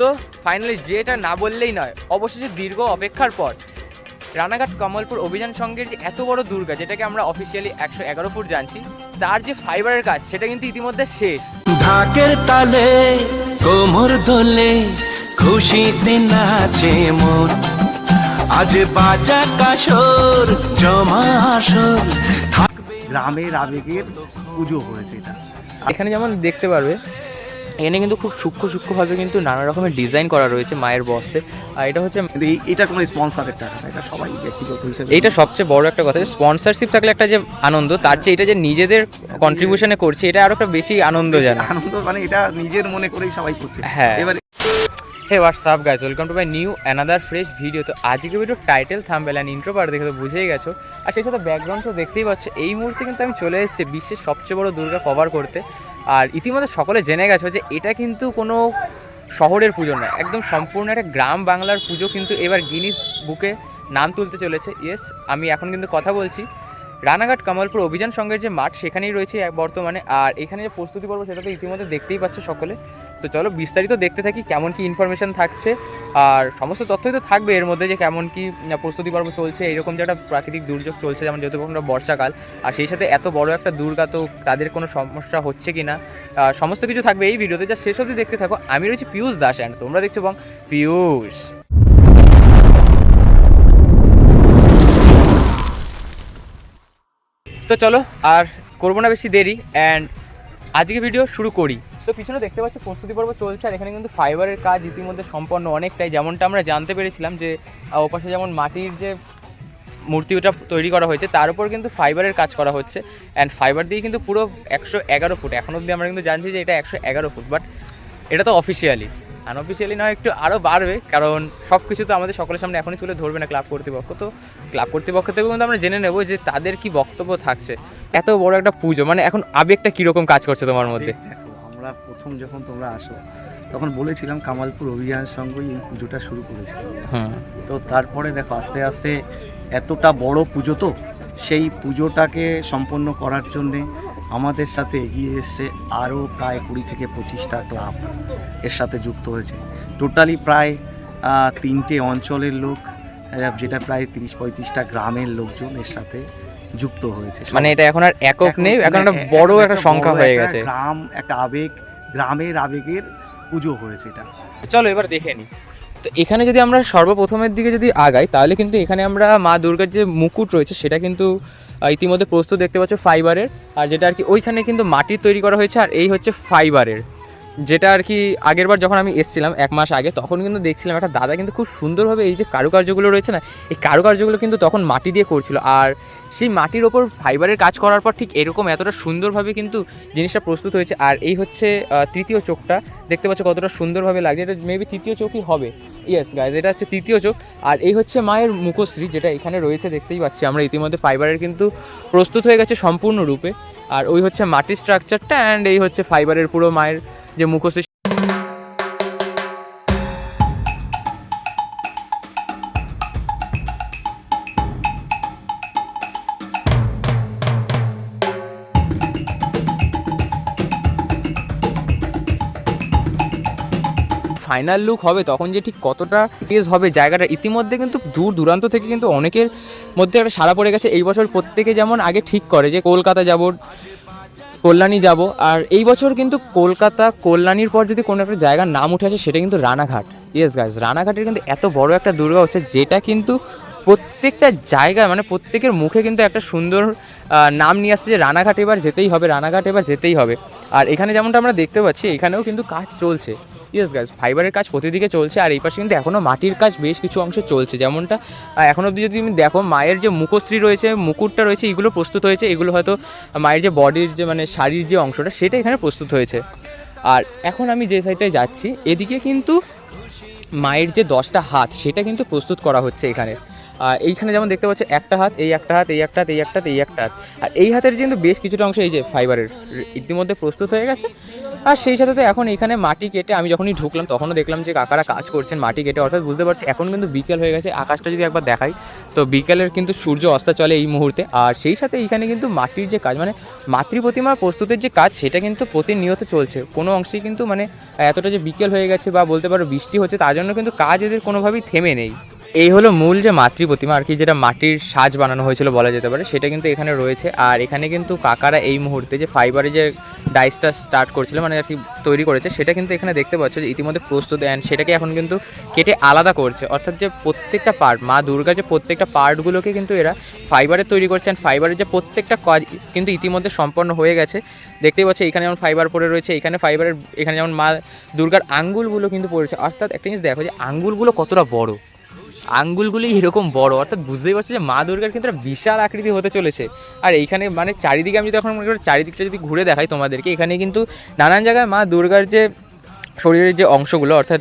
তো ফাইনালি যেটা না বললেই নয় অবশেষে দীর্ঘ অপেক্ষার পর রানাঘাট কমলপুর অভিযান সংঘের যে এত বড় দুর্গা যেটাকে আমরা অফিসিয়ালি একশো এগারো ফুট জানছি তার যে ফাইবারের কাজ সেটা কিন্তু ইতিমধ্যে শেষ। ঢাকের তালে কোমর দোলে খুশিতে নাচে মন। আজ বাজা কাশর জমা আসর গ্রামের আবেগের পুজো হয়েছে এটা। এখানে যেমন দেখতে পারবে এখানে কিন্তু খুব সূক্ষ্ম সূক্ষ্মভাবে কিন্তু নানা রকমের ডিজাইন করা রয়েছে মায়ের বস্তে আর এটা হচ্ছে এটা কোনো স্পন্সারের টাকা এটা সবাই ব্যক্তিগত হিসেবে এইটা সবচেয়ে বড় একটা কথা স্পন্সরশিপ থাকলে একটা যে আনন্দ তার চেয়ে এটা যে নিজেদের কন্ট্রিবিউশনে করছে এটা আরও একটা বেশি আনন্দ জানা আনন্দ মানে এটা নিজের মনে করেই সবাই করছে। হ্যাঁ। এবার hey WhatsApp guys welcome to my new another fresh video তো আজকে video title thumbnail and intro পার দেখে তো বুঝেই গেছো। আর সেই সাথে ব্যাকগ্রাউন্ড তো দেখতেই পাচ্ছ এই মুহূর্তে কিন্তু আমি চলে এসেছি বিশ্বের সবচেয়ে বড় দুর্গা কভার করতে। আর ইতিমধ্যে সকলে জেনে গেছে যে এটা কিন্তু কোনো শহরের পুজো নয়, একদম সম্পূর্ণ একটা গ্রাম বাংলার পুজো কিন্তু এবার গিনিস বুকে নাম তুলতে চলেছে। ইয়েস আমি এখন কিন্তু কথা বলছি। রানাঘাট কমলপুর অভিযান সংঘের যে মাঠ সেখানেই রয়েছে বর্তমানে। আর এখানে যে প্রস্তুতি পর্ব সেটা তো ইতিমধ্যে দেখতেই পাচ্ছে সকলে। তো চলো বিস্তারিত দেখতে থাকি কেমন কি ইনফরমেশন থাকছে। আর সমস্ত তথ্যই তো থাকবে এর মধ্যে যে কেমন কি প্রস্তুতি পর্ব চলছে, এরকম যে একটা প্রাকৃতিক দুর্যোগ চলছে, যেমন যেহেতু আমরা বর্ষাকাল, আর সেই সাথে এত বড় একটা দুর্গা তো তাদের কোনো সমস্যা হচ্ছে কি না সমস্ত কিছু থাকবে এই ভিডিওতে যা অবধি দেখতে থাকো। আমি রয়েছি পিয়ুষ দাস অ্যান্ড তোমরা দেখছ বং পিয়ুষ। তো চলো, আর করব না বেশি দেরি অ্যান্ড আজকে ভিডিও শুরু করি। তো পিছনে দেখতে পাচ্ছ প্রস্তুতি পর্ব চলছে, আর এখানে কিন্তু ফাইবারের কাজ ইতিমধ্যে সম্পন্ন অনেকটাই। যেমনটা আমরা জানতে পেরেছিলাম যে ওপাশে যেমন মাটির যে মূর্তি ওটা তৈরি করা হয়েছে, তার উপর কিন্তু ফাইবারের কাজ করা হচ্ছে। অ্যান্ড ফাইবার দিয়ে কিন্তু পুরো একশো এগারো ফুট, এখন অবধি আমরা কিন্তু জানছি যে এটা একশো এগারো ফুট বাট এটা তো অফিসিয়ালি আনঅফিসিয়ালি নয়, একটু আরও বাড়বে, কারণ সব কিছু তো আমাদের সকলের সামনে এখনই তুলে ধরবে না ক্লাব কর্তৃপক্ষ। তো ক্লাব কর্তৃপক্ষ থেকেও কিন্তু আমরা জেনে নেব যে তাদের কি বক্তব্য থাকছে। এত বড় একটা পুজো মানে এখন আবেগটা কীরকম কাজ করছে তোমার মধ্যে? আমরা প্রথম যখন তোমরা আসো তখন বলেছিলাম কামালপুর অভিযানের সঙ্গেই এই পুজোটা শুরু করেছিল। হুম তো তারপরে দেখো আস্তে আস্তে এতটা বড় পুজো তো সেই পুজোটাকে সম্পন্ন করার জন্যে আমাদের সাথে এগিয়ে এসছে আরও প্রায় কুড়ি থেকে পঁচিশটা ক্লাব এর সাথে যুক্ত হয়েছে। টোটালি প্রায় তিনটে অঞ্চলের লোক যেটা প্রায় তিরিশ পঁয়ত্রিশটা গ্রামের লোকজন এর সাথে যুক্ত হয়েছে মানে এটা এখন আর একক নেই এখন একটা মানে বড় একটা সংখ্যা হয়ে গেছে। গ্রাম একটা আবেগ গ্রামের আবেগের পুজো হয়েছে এটা। চলো এবার দেখে নিই তো এখানে যদি আমরা সর্বপ্রথমের দিকে যদি আগাই তাহলে কিন্তু এখানে আমরা মা দুর্গার যে মুকুট রয়েছে সেটা কিন্তু ইতিমধ্যে প্রস্তুত দেখতে পাচ্ছ ফাইবারের আর যেটা আর কি ওইখানে কিন্তু মাটির তৈরি করা হয়েছে আর এই হচ্ছে ফাইবারের যেটা আর কি আগেরবার যখন আমি এসেছিলাম এক মাস আগে, তখন কিন্তু দেখছিলাম একটা দাদা কিন্তু খুব সুন্দরভাবে এই যে কারুকার্যগুলো রয়েছে না, এই কারুকার্যগুলো কিন্তু তখন মাটি দিয়ে করছিল। আর সেই মাটির ওপর ফাইবারের কাজ করার পর ঠিক এরকম এতটা সুন্দরভাবে কিন্তু জিনিসটা প্রস্তুত হয়েছে। আর এই হচ্ছে তৃতীয় চোখটা, দেখতে পাচ্ছ কতটা সুন্দরভাবে লাগছে। এটা মেবি তৃতীয় চোখই হবে। ইয়েস গাইজ এটা হচ্ছে তৃতীয় চোখ। আর এই হচ্ছে মায়ের মুখশ্রী, যেটা এখানে রয়েছে, দেখতেই পাচ্ছি আমরা ইতিমধ্যে ফাইবারের কিন্তু প্রস্তুত হয়ে গেছে সম্পূর্ণরূপে আর ওই হচ্ছে মাটির স্ট্রাকচারটা অ্যান্ড এই হচ্ছে ফাইবারের পুরো মায়ের যে মুখশ্রী ফাইনাল লুক হবে, তখন যে ঠিক কতটা তেজ হবে জায়গাটা ইতিমধ্যে কিন্তু দূর দূরান্ত থেকে কিন্তু অনেকের মধ্যে একটা সাড়া পড়ে গেছে। এই বছর প্রত্যেকে যেমন আগে ঠিক করে যে কলকাতা যাব কল্যাণী যাব। আর এই বছর কিন্তু কলকাতা কল্যাণীর পর যদি কোনো একটা জায়গার নাম উঠে আসে, সেটা কিন্তু রানাঘাট। ইয়েস গাইজ রানাঘাটের কিন্তু এত বড় একটা দুর্গা হচ্ছে, যেটা কিন্তু প্রত্যেকটা জায়গায় মানে প্রত্যেকের মুখে কিন্তু একটা সুন্দর নাম নিয়ে আসছে যে রানাঘাট এবার যেতেই হবে, রানাঘাট এবার যেতেই হবে। আর এখানে যেমনটা আমরা দেখতে পাচ্ছি, এখানেও কিন্তু কাজ চলছে। ইয়েস গাছ ফাইবারের কাজ প্রতিদিকে চলছে আর এই পাশে কিন্তু এখনও মাটির কাজ বেশ কিছু অংশ চলছে। যেমনটা এখন অবধি যদি তুমি দেখো মায়ের যে মুখশ্রী রয়েছে মুকুটটা রয়েছে এগুলো প্রস্তুত হয়েছে। এগুলো হয়তো মায়ের যে বডির যে মানে শাড়ির যে অংশটা সেটা এখানে প্রস্তুত হয়েছে। আর এখন আমি যে সাইডটায় যাচ্ছি এদিকে কিন্তু মায়ের যে দশটা হাত সেটা কিন্তু প্রস্তুত করা হচ্ছে এখানে। আহ, এইখানে যেমন দেখতে পাচ্ছি একটা হাত এই একটা হাত এই একটা হাত এই একটা হাত এই একটা হাত। এই একটা হাত আর এই হাতের কিন্তু বেশ কিছুটা অংশ এই যে ফাইবারের ইতিমধ্যে প্রস্তুত হয়ে গেছে। আর সেই সাথে তো এখন এখানে মাটি কেটে আমি যখনই ঢুকলাম, তখনও দেখলাম যে কাকারা কাজ করছেন মাটি কেটে। অর্থাৎ বুঝতে পারছি, এখন কিন্তু বিকেল হয়ে গেছে। আকাশটা যদি একবার দেখাই, তো বিকেলের কিন্তু সূর্য অস্ত চলে এই মুহূর্তে। আর সেই সাথে এইখানে কিন্তু মাটির যে কাজ মানে মাতৃ প্রতিমা প্রস্তুতের যে কাজ, সেটা কিন্তু প্রতিনিয়ত চলছে। কোনো অংশেই কিন্তু মানে এতটা যে বিকেল হয়ে গেছে বা বলতে পারো বৃষ্টি হচ্ছে, তার জন্য কিন্তু কাজ এদের কোনোভাবেই থেমে নেই। এই হলো মূল যে মাতৃ প্রতিমা আর কি, যেটা মাটির সাজ বানানো হয়েছিল বলা যেতে পারে, সেটা কিন্তু এখানে রয়েছে। আর এখানে কিন্তু কাকারা এই মুহূর্তে যে ফাইবারে যে ডাইসটা স্টার্ট করছিল মানে আর কি তৈরি করেছে, সেটা কিন্তু এখানে দেখতে পাচ্ছ যে ইতিমধ্যে প্রস্তুত অ্যান্ড সেটাকে এখন কিন্তু কেটে আলাদা করছে। অর্থাৎ যে প্রত্যেকটা পার্ট মা দুর্গা যে প্রত্যেকটা পার্টগুলোকে কিন্তু এরা ফাইবারে তৈরি করছে অ্যান্ড ফাইবারের যে প্রত্যেকটা কাজ কিন্তু ইতিমধ্যে সম্পন্ন হয়ে গেছে। দেখতেই পাচ্ছ এখানে যেমন ফাইবার পড়ে রয়েছে, এখানে ফাইবারের, এখানে যেমন মা দুর্গার আঙ্গুলগুলো কিন্তু পড়েছে। অর্থাৎ একটা জিনিস দেখো যে আঙ্গুলগুলো কতটা বড়। আঙ্গুলগুলি এরকম বড়, অর্থাৎ বুঝতেই পারছ যে মা দুর্গার কিন্তু একটা বিশাল আকৃতি হতে চলেছে। আর এইখানে মানে চারিদিকে আমি যদি এখন মনে করি, চারিদিকটা যদি ঘুরে দেখাই তোমাদেরকে, এখানে কিন্তু নানান জায়গায় মা দুর্গার যে শরীরের যে অংশগুলো, অর্থাৎ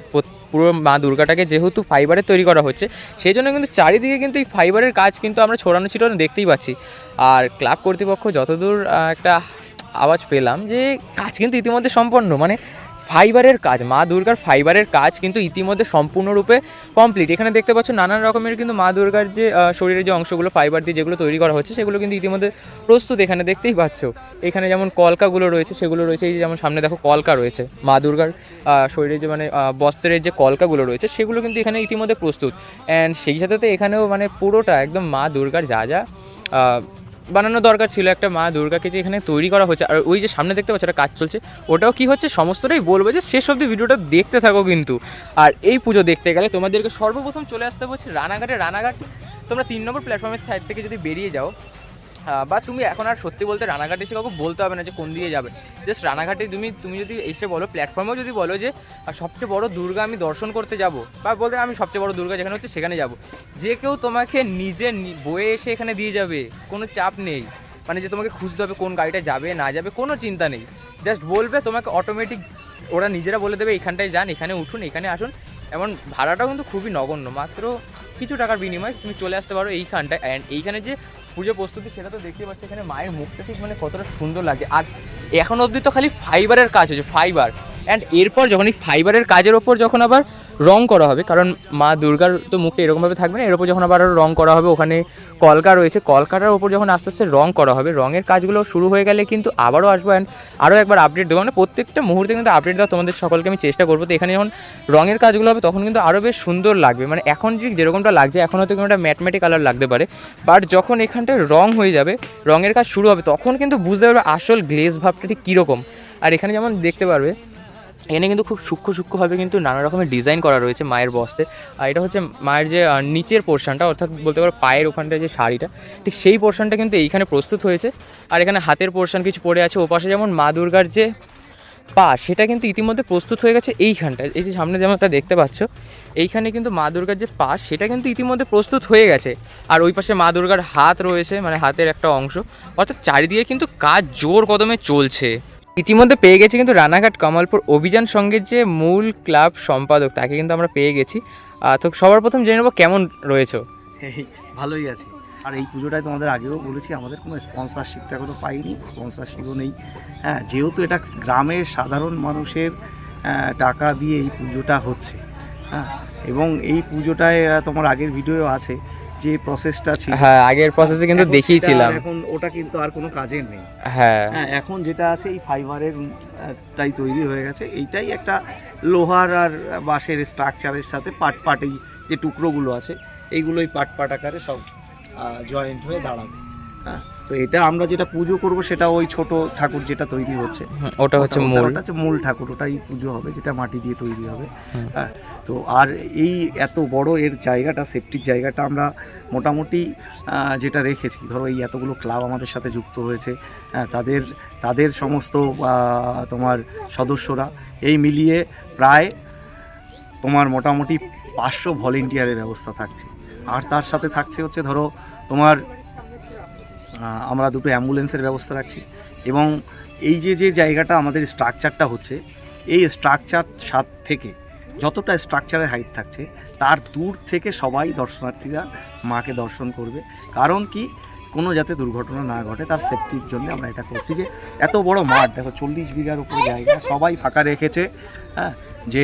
পুরো মা দুর্গাটাকে যেহেতু ফাইবারে তৈরি করা হচ্ছে, সেই জন্য কিন্তু চারিদিকে কিন্তু এই ফাইবারের কাজ কিন্তু আমরা ছড়ানো ছিটানো দেখতেই পাচ্ছি। আর ক্লাব কর্তৃপক্ষ যতদূর একটা আওয়াজ পেলাম যে কাজ কিন্তু ইতিমধ্যে সম্পন্ন মানে ফাইবারের কাজ, মা দুর্গার ফাইবারের কাজ কিন্তু ইতিমধ্যে সম্পূর্ণরূপে কমপ্লিট এখানে দেখতে পাচ্ছ নানান রকমের কিন্তু মা দুর্গার যে শরীরের যে অংশগুলো, ফাইবার দিয়ে যেগুলো তৈরি করা হচ্ছে, সেগুলো কিন্তু ইতিমধ্যে প্রস্তুত এখানে দেখতেই পাচ্ছ। এখানে যেমন কলকাগুলো রয়েছে, সেগুলো রয়েছে যেমন সামনে দেখো কলকা রয়েছে। মা দুর্গার শরীরে যে মানে বস্ত্রের যে কলকাগুলো রয়েছে, সেগুলো কিন্তু এখানে ইতিমধ্যে প্রস্তুত। অ্যান্ড সেই সাথে তো এখানেও মানে পুরোটা একদম মা দুর্গার যা যা বানানো দরকার ছিল একটা মা দুর্গাকে যে এখানে তৈরি করা হচ্ছে আর ওই যে সামনে দেখতে পাচ্ছ একটা কাজ চলছে, ওটাও কি হচ্ছে? সমস্তটাই বলব যে শেষ অব্দি ভিডিওটা দেখতে থাকো কিন্তু। আর এই পুজো দেখতে গেলে তোমাদেরকে সর্বপ্রথম চলে আসতে বলছি রানাঘাটে। রানাঘাট তোমরা তিন নম্বর প্ল্যাটফর্মের সাইড থেকে যদি বেরিয়ে যাও বা তুমি এখন আর সত্যি বলতে রানাঘাটে এসে কাউকে বলতে হবে না যে কোন দিকে যাবে। জাস্ট রানাঘাটে তুমি তুমি যদি এসে বলো প্ল্যাটফর্মেও যদি বলো যে সবচেয়ে বড় দুর্গা আমি দর্শন করতে যাব, বা বলতে আমি সবচেয়ে বড় দুর্গা যেখানে হচ্ছে সেখানে যাব। যে কেউ তোমাকে নিজে বয়ে এসে এখানে দিয়ে যাবে, কোনো চাপ নেই। মানে যে তোমাকে খুঁজতে হবে কোন গাড়িটা যাবে, না যাবে, কোনো চিন্তা নেই। জাস্ট বলবে তোমাকে অটোমেটিক ওরা নিজেরা বলে দেবে, এখানটায় যান, এখানে উঠুন, এখানে আসুন। এমন ভাড়াটাও কিন্তু খুবই নগণ্য। মাত্র কিছু টাকার বিনিময়ে তুমি চলে আসতে পারো এইখানটায়। অ্যান্ড এইখানে যে পুজো প্রস্তুতি, সেটা তো দেখতে পাচ্ছি এখানে মায়ের মুখটা ঠিক মানে কতটা সুন্দর লাগে। আর এখন অবধি তো খালি ফাইবারের কাজ হয়েছে ফাইবার অ্যান্ড এরপর যখন এই ফাইবারের কাজের ওপর যখন আবার রং করা হবে, কারণ মা দুর্গার তো মুখে এরকমভাবে থাকবে না, এর ওপর যখন আবার আরও রং করা হবে, ওখানে কলকা রয়েছে, কলকাটার ওপর যখন আস্তে আস্তে রং করা হবে, রঙের কাজগুলো শুরু হয়ে গেলে কিন্তু আবারও আসব অ্যান্ড আরও একবার আপডেট দেবো। মানে প্রত্যেকটা মুহূর্তে কিন্তু আপডেট দেওয়া তোমাদের সকলকে আমি চেষ্টা করব। তো এখানে যখন রঙের কাজগুলো হবে, তখন কিন্তু আরও বেশ সুন্দর লাগবে। মানে এখন যে যেরকমটা লাগছে, এখন হয়তো কোনো একটা ম্যাটমেটিক কালার লাগতে পারে। বাট যখন এখানটায় রং হয়ে যাবে, রঙের কাজ শুরু হবে, তখন কিন্তু বুঝতে পারবে আসল গ্লেজ ভাবটা ঠিক কীরকম। আর এখানে যেমন দেখতে পারবে এখানে কিন্তু খুব সূক্ষ্ম সূক্ষ্মভাবে কিন্তু নানা রকমের ডিজাইন করা রয়েছে মায়ের বস্তে আর এটা হচ্ছে মায়ের যে নিচের পোর্শনটা অর্থাৎ বলতে পারো পায়ের ওখানটা যে শাড়িটা, ঠিক সেই পোর্শনটা কিন্তু এইখানে প্রস্তুত হয়েছে। আর এখানে হাতের পোর্শন কিছু পড়ে আছে, ওপাশে যেমন মা দুর্গার যে পা, সেটা কিন্তু ইতিমধ্যে প্রস্তুত হয়ে গেছে এইখানটায়। এই যে সামনে যেমন যেমনটা দেখতে পাচ্ছ, এইখানে কিন্তু মা দুর্গার যে পা, সেটা কিন্তু ইতিমধ্যে প্রস্তুত হয়ে গেছে। আর ওই পাশে মা দুর্গার হাত রয়েছে মানে হাতের একটা অংশ। অর্থাৎ চারিদিকে কিন্তু কাজ জোর কদমে চলছে। ইতিমধ্যে পেয়ে গেছি কিন্তু রানাঘাট কামালপুর অভিযান সঙ্গের যে মূল ক্লাব সম্পাদক, তাকে কিন্তু আমরা পেয়ে গেছি। তো সবার প্রথম জেনে নেব কেমন রয়েছে। ভালোই আছে। আর এই পুজোটায় তোমাদের আগেও বলেছি, আমাদের কোনো স্পন্সরশিপটা এখনও পাইনি স্পন্সরশিপও নেই। হ্যাঁ যেহেতু এটা গ্রামের সাধারণ মানুষের টাকা দিয়ে এই পুজোটা হচ্ছে হ্যাঁ এবং এই পুজোটায় তোমার আগের ভিডিও আছে যে প্রসেসটা ছিল। হ্যাঁ আগের প্রসেসে কিন্তু দেখিয়েছিলাম। এখন ওটা কিন্তু আর কোনো কাজের নেই। হ্যাঁ। হ্যাঁ এখন যেটা আছে এই ফাইবারের টাই তৈরি হয়ে গেছে। এইটাই একটা লোহার আর বাঁশের স্ট্রাকচারের সাথে পাট পাট এই যে টুকরোগুলো আছে এইগুলোই পাট পাট আকারে সব জয়েন্ট হয়ে দাঁড়াবে। হ্যাঁ তো এটা আমরা যেটা পুজো করব সেটা ওই ছোট ঠাকুর যেটা তৈরি হচ্ছে। ওটা হচ্ছে মূল ওটা হচ্ছে মূল ঠাকুর। ওটাই পুজো হবে যেটা মাটি দিয়ে তৈরি হবে। হ্যাঁ তো আর এই এত বড় এর জায়গাটা সেফটির জায়গাটা আমরা মোটামুটি যেটা রেখেছি, ধরো এই এতগুলো ক্লাব আমাদের সাথে যুক্ত হয়েছে হ্যাঁ তাদের তাদের সমস্ত তোমার সদস্যরা, এই মিলিয়ে প্রায় তোমার মোটামুটি পাঁচশো ভলেন্টিয়ারের ব্যবস্থা থাকছে। আর তার সাথে থাকছে হচ্ছে ধরো তোমার আমরা দুটো অ্যাম্বুলেন্সের ব্যবস্থা রাখছি এবং এই যে যে জায়গাটা আমাদের স্ট্রাকচারটা হচ্ছে, এই স্ট্রাকচার সাত থেকে যতটা স্ট্রাকচারের হাইট থাকছে, তার দূর থেকে সবাই দর্শনার্থীরা মাকে দর্শন করবে। কারণ কি? কোনো যাতে দুর্ঘটনা না ঘটে, তার সেফটির জন্য আমরা এটা করছি যে, এত বড় মাঠ, দেখো চল্লিশ বিঘার উপরে জায়গা, সবাই ফাঁকা রেখেছে হ্যাঁ যে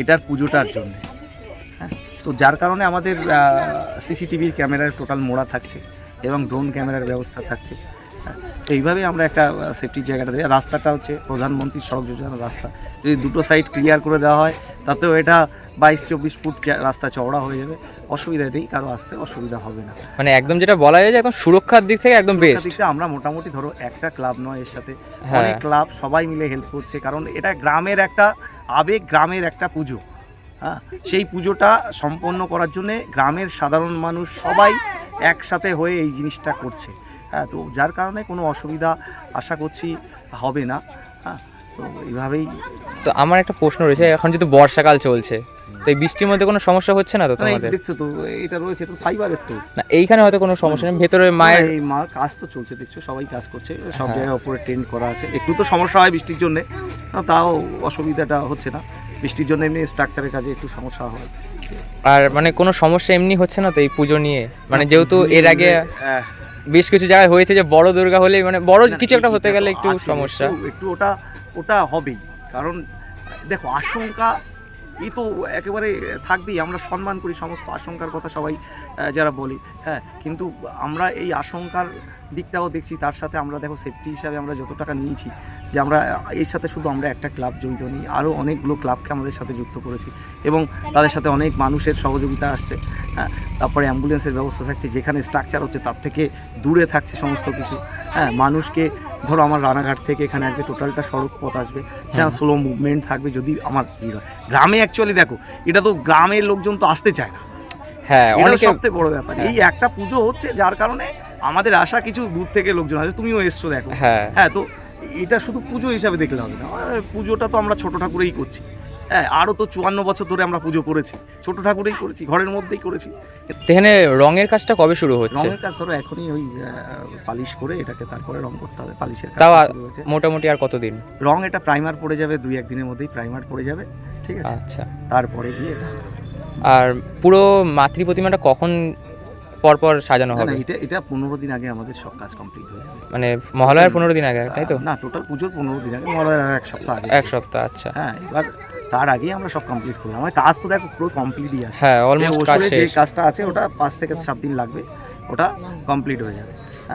এটার পুজোটার জন্য হ্যাঁ। তো যার কারণে আমাদের সিসিটিভির ক্যামেরার টোটাল মোড়া থাকছে এবং ড্রোন ক্যামেরার ব্যবস্থা থাকছে। তো এইভাবেই আমরা একটা সেফটির জায়গাটা দিই। রাস্তাটা হচ্ছে প্রধানমন্ত্রী সড়ক যোজনার রাস্তা। যদি দুটো সাইড ক্লিয়ার করে দেওয়া হয় তাতেও এটা বাইশ চব্বিশ ফুট রাস্তা চওড়া হয়ে যাবে। অসুবিধা নেই কারও আসতে অসুবিধা হবে না। মানে একদম যেটা বলা যায় যে একদম সুরক্ষার দিক থেকে একদম বেস্ট আমরা মোটামুটি ধরো একটা ক্লাব নয় এর সাথে। হ্যাঁ। অনেক ক্লাব সবাই মিলে হেল্প করছে কারণ এটা গ্রামের একটা আবেগ গ্রামের একটা পুজো। হ্যাঁ? সেই পুজোটা সম্পন্ন করার জন্যে গ্রামের সাধারণ মানুষ সবাই একসাথে হয়ে এই জিনিসটা করছে। হ্যাঁ তো যার কারণে কোনো অসুবিধা আশা করছি হবে না। হ্যাঁ তো এইভাবেই তো আমার একটা প্রশ্ন রয়েছে এখন যেহেতু বর্ষাকাল চলছে তো এই বৃষ্টির মধ্যে কোনো সমস্যা হচ্ছে না তো তোমাদের? দেখছ তো এটা রয়েছে তো ফাইবারের তো। না এইখানে হয়তো কোনো সমস্যা নেই ভেতরে মায়ের এই মা কাজ তো চলছে দেখছ সবাই কাজ করছে সব হ্যাঁ। জায়গায় উপরে টেন্ট করা আছে। একটু তো সমস্যা হয় বৃষ্টির জন্যে তাও অসুবিধাটা হচ্ছে না। বৃষ্টির জন্য এমনি স্ট্রাকচারের কাজে একটু সমস্যা হয়। আর মানে কোনো সমস্যা এমনি হচ্ছে না তো এই পুজো নিয়ে? মানে যেহেতু এর আগে হ্যাঁ, বেশ কিছু জায়গায় হয়েছে যে বড় দুর্গা হলে মানে বড় কিছু একটা হতে গেলে একটু সমস্যা। একটু- ওটা ওটা হবেই। কারণ দেখো আশঙ্কা এই তো একেবারে থাকবেই আমরা সম্মান করি সমস্ত আশঙ্কার কথা সবাই যারা বলি হ্যাঁ কিন্তু আমরা এই আশঙ্কার দিকটাও দেখছি তার সাথে আমরা দেখো সেফটি হিসাবে আমরা যত টাকা নিয়েছি যে আমরা এর সাথে শুধু আমরা একটা ক্লাব জড়িত নিই আরও অনেকগুলো ক্লাবকে আমাদের সাথে যুক্ত করেছি এবং তাদের সাথে অনেক মানুষের সহযোগিতা আসছে। হ্যাঁ তারপরে অ্যাম্বুলেন্সের ব্যবস্থা থাকছে যেখানে স্ট্রাকচার হচ্ছে তার থেকে দূরে থাকছে সমস্ত কিছু। হ্যাঁ মানুষকে ধরো আমার রানাঘাট থেকে এখানে আসবে টোটালটা সড়ক পথ আসবে সেখানে স্লো মুভমেন্ট থাকবে যদি আমার ভিড় হয়। গ্রামে অ্যাকচুয়ালি দেখো এটা তো গ্রামের লোকজন তো আসতে চায় না। হ্যাঁ এটা অনেকে সবথেকে বড় ব্যাপার। হ্যাঁ। এই একটা পুজো হচ্ছে যার কারণে আমাদের আসা কিছু দূর থেকে লোকজন আসবে তুমিও এসছো দেখো। হ্যাঁ। হ্যাঁ তো এটা শুধু পুজো হিসাবে দেখলে হবে না। পুজোটা তো আমরা ছোট ঠাকুরেই করছি। হ্যাঁ আরও তো চুয়ান্ন বছর ধরে আমরা পুজো করেছি। ছোট ঠাকুরেই করেছি ঘরের মধ্যেই করেছি। এখানে রঙের কাজটা কবে শুরু হচ্ছে? রঙের কাজ ধরো এখনই ওই পালিশ করে এটাকে তারপরে রং করতে হবে। পালিশের কাজ তাও হয়েছে। মোটামুটি আর কতদিন? রং এটা প্রাইমার পড়ে যাবে দুই একদিনের মধ্যেই প্রাইমার পড়ে যাবে ঠিক আছে? আচ্ছা। তারপরে গিয়ে এটা আর পুরো মাতৃ প্রতিমাটা কখন পর পর সাজানো হবে। এটা এটা পনেরো দিন আগে আমাদের সব কাজ কমপ্লিট হয়ে যাবে। মানে মহালয়ার পনেরো দিন আগে তাই তো? না টোটাল পুজোর পনেরো দিন আগে মহালয়ার আর এক সপ্তাহ আগে। এক সপ্তাহ আচ্ছা। হ্যাঁ এবার তার আগেই আমরা সব কমপ্লিট করলাম আমার কাজ তো দেখো পুরো কমপ্লিটই আছে। হ্যাঁ অলমোস্ট কাজ ওষুধের যে কাজটা আছে ওটা পাঁচ থেকে সাত দিন লাগবে। ওটা কমপ্লিট হয়ে যাবে।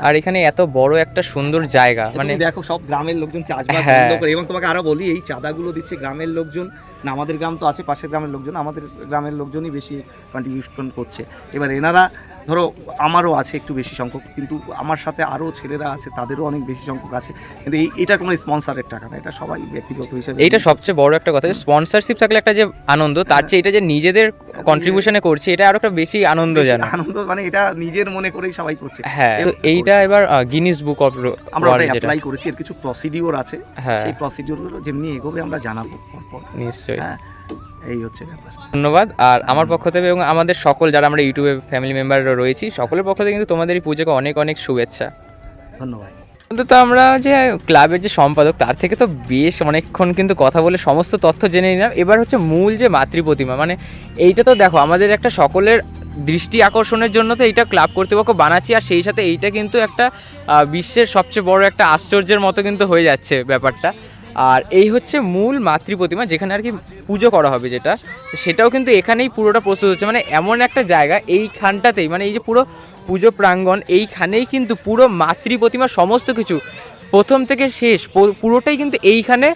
আর এখানে এত বড় একটা সুন্দর জায়গা মানে দেখো সব গ্রামের লোকজন চাষবাস হ্যাঁ। বন্ধ করে এবং তোমাকে আরও বলি এই চাঁদাগুলো দিচ্ছে গ্রামের লোকজন। না আমাদের গ্রাম তো আছে পাশের গ্রামের লোকজন আমাদের গ্রামের লোকজনই বেশি কন্ট্রিবিউশন করছে। এবার এনারা ধরো আমারও আছে একটু বেশি সংখ্যক কিন্তু আমার সাথে আরও ছেলেরা আছে তাদেরও অনেক বেশি সংখ্যক আছে। কিন্তু এই এটা কোনো স্পন্সারের টাকা না এটা সবাই ব্যক্তিগত হিসেবে এইটা সবচেয়ে বড় একটা কথা যে স্পন্সরশিপ থাকলে একটা যে আনন্দ তার চেয়ে এটা যে নিজেদের কন্ট্রিবিউশনে করছে এটা আরও একটা বেশি আনন্দ জানা আনন্দ মানে এটা নিজের মনে করেই সবাই করছে। হ্যাঁ তো এইটা এবার গিনিস বুক অফ আমরা অ্যাপ্লাই করেছি এর কিছু প্রসিডিওর আছে। হ্যাঁ। সেই প্রসিডিওরগুলো যেমনি এগোবে আমরা জানাব নিশ্চয়ই। হ্যাঁ এই হচ্ছে ব্যাপার। ধন্যবাদ। আর আমার পক্ষ থেকে এবং আমাদের সকল যারা আমরা ইউটিউবে ফ্যামিলি মেম্বাররা রয়েছি সকলের পক্ষ থেকে কিন্তু তোমাদের এই পুজোকে অনেক অনেক শুভেচ্ছা। ধন্যবাদ। অন্তত আমরা যে ক্লাবের যে সম্পাদক তার থেকে তো বেশ অনেকক্ষণ কিন্তু কথা বলে সমস্ত তথ্য জেনে নিলাম। এবার হচ্ছে মূল যে মাতৃ প্রতিমা মানে এইটা তো দেখো আমাদের একটা সকলের দৃষ্টি আকর্ষণের জন্য তো এইটা ক্লাব কর্তৃপক্ষ বানাচ্ছি আর সেই সাথে এইটা কিন্তু একটা বিশ্বের সবচেয়ে বড় একটা আশ্চর্যের মতো কিন্তু হয়ে যাচ্ছে ব্যাপারটা। আর এই হচ্ছে মূল মাতৃ প্রতিমা যেখানে আর কি পুজো করা হবে যেটা। সেটাও কিন্তু এখানেই পুরোটা প্রস্তুত হচ্ছে। মানে এমন একটা জায়গা, এইখানটাতেই মানে এই যে পুরো পুজো প্রাঙ্গণ, এইখানেই কিন্তু পুরো মাতৃ প্রতিমা সমস্ত কিছু প্রথম থেকে শেষ পুরোটাই কিন্তু এইখানে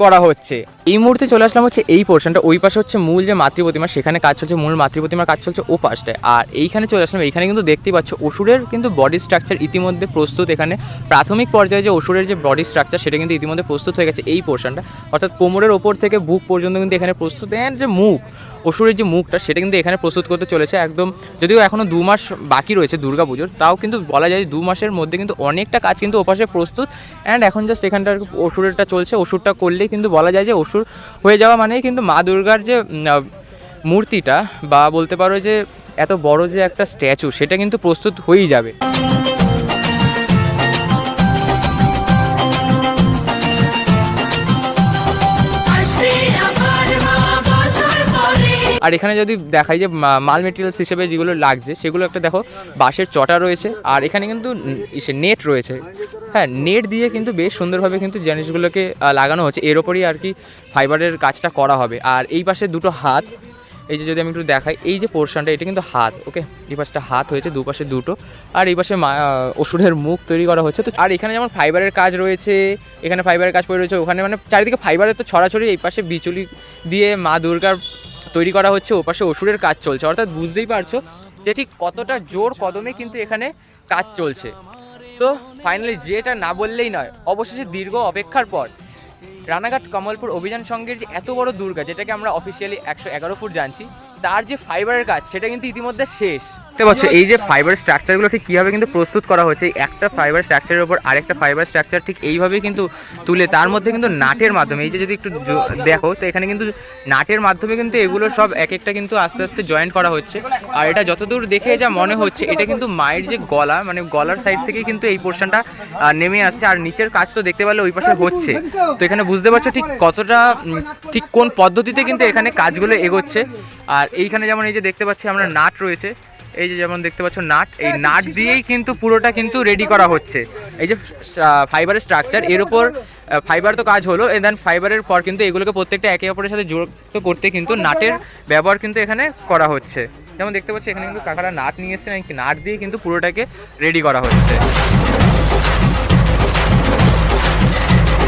করা হচ্ছে। এই মুহূর্তে চলে আসলাম হচ্ছে এই পোর্শনটা ওই পাশে হচ্ছে মূল যে মাতৃ প্রতিমা সেখানে কাজ চলছে। মূল মাতৃ প্রতিমার কাজ চলছে ও পাশটায়। আর এইখানে চলে আসলাম। এইখানে কিন্তু দেখতেই পাচ্ছ, অসুরের কিন্তু বডি স্ট্রাকচার ইতিমধ্যে প্রস্তুত এখানে। প্রাথমিক পর্যায়ে যে অসুরের যে বডি স্ট্রাকচার সেটা কিন্তু ইতিমধ্যে প্রস্তুত হয়ে গেছে এই পোর্শনটা অর্থাৎ কোমরের ওপর থেকে বুক পর্যন্ত কিন্তু এখানে প্রস্তুত। দেন যে মুখ অসুরের যে মুখটা, সেটা কিন্তু এখানে প্রস্তুত করতে চলেছে একদম, যদিও এখনও দু মাস বাকি রয়েছে দুর্গা পুজোর, তাও কিন্তু বলা যায় দু মাসের মধ্যে কিন্তু অনেকটা কাজ কিন্তু ওপাশে প্রস্তুত। অ্যান্ড এখন জাস্ট এখানটার অসুরেরটা চলছে ওষুধটা করলেই কিন্তু বলা যায় যে অসুর হয়ে যাওয়া মানেই কিন্তু মা দুর্গার যে মূর্তিটা বা বলতে পারো যে এত বড় যে একটা স্ট্যাচু সেটা কিন্তু প্রস্তুত হয়েই যাবে। আর এখানে যদি দেখাই যে মাল মেটেরিয়ালস হিসেবে যেগুলো লাগছে সেগুলো একটা দেখো বাঁশের চটা রয়েছে আর এখানে কিন্তু নেট রয়েছে। হ্যাঁ নেট দিয়ে কিন্তু বেশ সুন্দরভাবে কিন্তু জিনিসগুলোকে লাগানো হচ্ছে। এর ওপরই আর কি ফাইবারের কাজটা করা হবে। আর এই পাশে দুটো হাত এই যে যদি আমি একটু দেখাই এই যে পোর্শনটা এটা কিন্তু হাত ওকে এই পাশটা হাত হয়েছে দুপাশে দুটো। আর এই পাশে আহ, মুখ তৈরি করা হচ্ছে। তো আর এখানে যেমন ফাইবারের কাজ রয়েছে এখানে ফাইবারের কাজ পড়ে রয়েছে ওখানে মানে চারিদিকে ফাইবারের তো ছড়াছড়ি এই পাশে বিচুলি দিয়ে মা দুর্গার তৈরি করা হচ্ছে, ওপাশে ওষুধের কাজ চলছে। অর্থাৎ বুঝতেই পারছ যে ঠিক কতটা জোর কদমে কিন্তু এখানে কাজ চলছে। তো ফাইনালি যেটা না বললেই নয়, অবশেষে দীর্ঘ অপেক্ষার পর রানাঘাট কমলপুর অভিযান সঙ্গের যে এত বড় দুর্গা, যেটাকে আমরা অফিসিয়ালি একশো এগারো ফুট জানছি, তার যে ফাইবারের কাজ, সেটা কিন্তু ইতিমধ্যে শেষ। দেখতে পাচ্ছ, এই যে ফাইবার স্ট্রাকচারগুলো ঠিক কীভাবে কিন্তু প্রস্তুত করা হয়েছে একটা ফাইবার স্ট্রাকচারের উপর আরেকটা ফাইবার স্ট্রাকচার ঠিক এইভাবেই কিন্তু তুলে, তার মধ্যে কিন্তু নাটের মাধ্যমে, এই যে যদি একটু দেখো, তো এখানে কিন্তু নাটের মাধ্যমে কিন্তু এগুলো সব এক একটা কিন্তু আস্তে আস্তে জয়েন্ট করা হচ্ছে। আর এটা যতদূর দেখে যা মনে হচ্ছে, এটা কিন্তু মায়ের যে গলা মানে গলার সাইড থেকে কিন্তু এই পোর্শনটা নেমে আসছে। আর নিচের কাজ তো দেখতে পেলে ওই পাশে হচ্ছে। তো এখানে বুঝতে পারছ ঠিক কতটা ঠিক কোন পদ্ধতিতে কিন্তু এখানে কাজগুলো এগোচ্ছে। আর এইখানে যেমন এই যে দেখতে পাচ্ছি আমরা নাট রয়েছে এই যে যেমন দেখতে পাচ্ছ নাট এই নাট দিয়েই কিন্তু পুরোটা কিন্তু রেডি করা হচ্ছে। এই যে ফাইবারের স্ট্রাকচার এর উপর ফাইবার তো কাজ হলো এ দেন ফাইবারের পর কিন্তু এগুলোকে প্রত্যেকটা একে অপরের সাথে যুক্ত করতে কিন্তু নাটের ব্যবহার কিন্তু এখানে করা হচ্ছে। যেমন দেখতে পাচ্ছি এখানে কিন্তু কাকারা নাট নিয়ে এসছে নাকি নাট দিয়ে কিন্তু পুরোটাকে রেডি করা হচ্ছে।